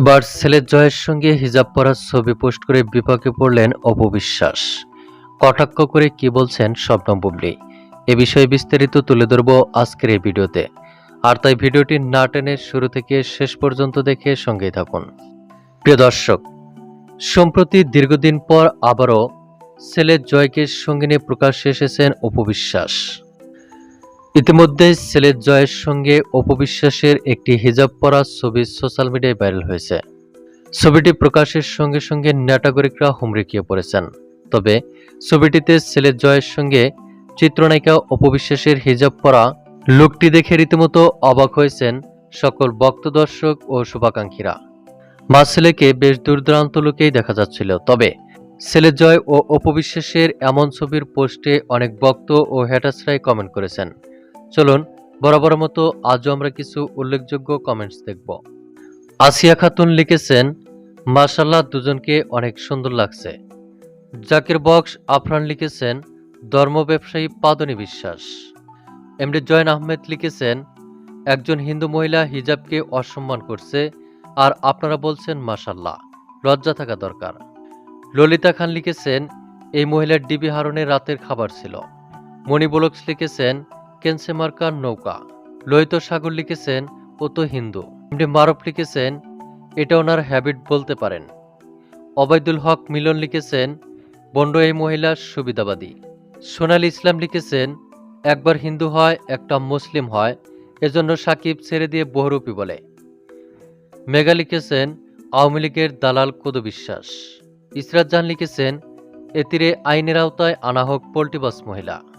এবার ছেলের জয়ের সঙ্গে হিজাব পরার ছবি পোস্ট করে বিপাকে পড়লেন অপবিশ্বাস কটাক্ষ করে কি বলছেন স্বপ্ন বুবলি? এ বিষয়ে বিস্তারিত তুলে ধরব আজকের এই ভিডিওতে। আর তাই ভিডিওটি না টেনে শুরু থেকে শেষ পর্যন্ত দেখে সঙ্গেই থাকুন। প্রিয় দর্শক, সম্প্রতি দীর্ঘদিন পর আবারও ছেলের জয়কে সঙ্গে নিয়ে প্রকাশ্যে এসেছেন অপবিশ্বাস ইতিমধ্যে ছেলের জয়ের সঙ্গে অপবিশ্বাসের একটি হিজাব পরা ছবি সোশ্যাল মিডিয়ায় ভাইরাল হয়েছে। ছবিটি প্রকাশের সঙ্গে সঙ্গে নাটাগরিকরা হুমড়িকিয়ে পড়েছেন। তবে ছবিটিতে ছেলের জয়ের সঙ্গে চিত্রনায়িকা অপবিশ্বাসের হিজাব পরা লোকটি দেখে রীতিমতো অবাক হয়েছেন সকল ভক্ত দর্শক ও শুভাকাঙ্ক্ষীরা। মা ছেলেকে বেশ দূরদূরান্ত লোকেই দেখা যাচ্ছিল। তবে ছেলে জয় ও অপবিশ্বাসের এমন ছবির পোস্টে অনেক ভক্ত ও হ্যাটাসরাই কমেন্ট করেছেন। চলুন, বরাবর মতো আজও আমরা কিছু উল্লেখযোগ্য কমেন্টস দেখব। আসিয়া খাতুন লিখেছেন মাশাল্লাহ দুজনকে অনেক সুন্দর লাগছে। জাকির বক্স আফরান লিখেছেন, ধর্ম ব্যবসায়ী পাদনী বিশ্বাস। এমডি জয়ন আহমেদ লিখেছেন, একজন হিন্দু মহিলা হিজাবকে অসম্মান করছে, আর আপনারা বলছেন মাশাল্লাহ লজ্জা থাকা দরকার। ললিতা খান লিখেছেন, এই মহিলার ডিবি হারণে রাতের খাবার ছিল। মণি বলক্স লিখেছেন কেনসে মার্কার নৌকা। লোহিত সাগর লিখেছেন ও তো হিন্দু। এমডি মারফ লিখেছেন, এটা ওনার হ্যাবিট বলতে পারেন। অবায়দুল হক মিলন লিখেছেন, বন্ড এই মহিলার সুবিধাবাদী। সোনালী ইসলাম লিখেছেন, একবার হিন্দু হয়, একটা মুসলিম হয়, এজন্য সাকিব ছেড়ে দিয়ে বহুরূপী বলে। মেগা লিখেছেন, আওয়ামী লীগের দালাল কদু বিশ্বাস। ইসরাত জাহান লিখেছেন এতিরে আইনের আওতায় আনা হোক পোল্টিবাস মহিলা।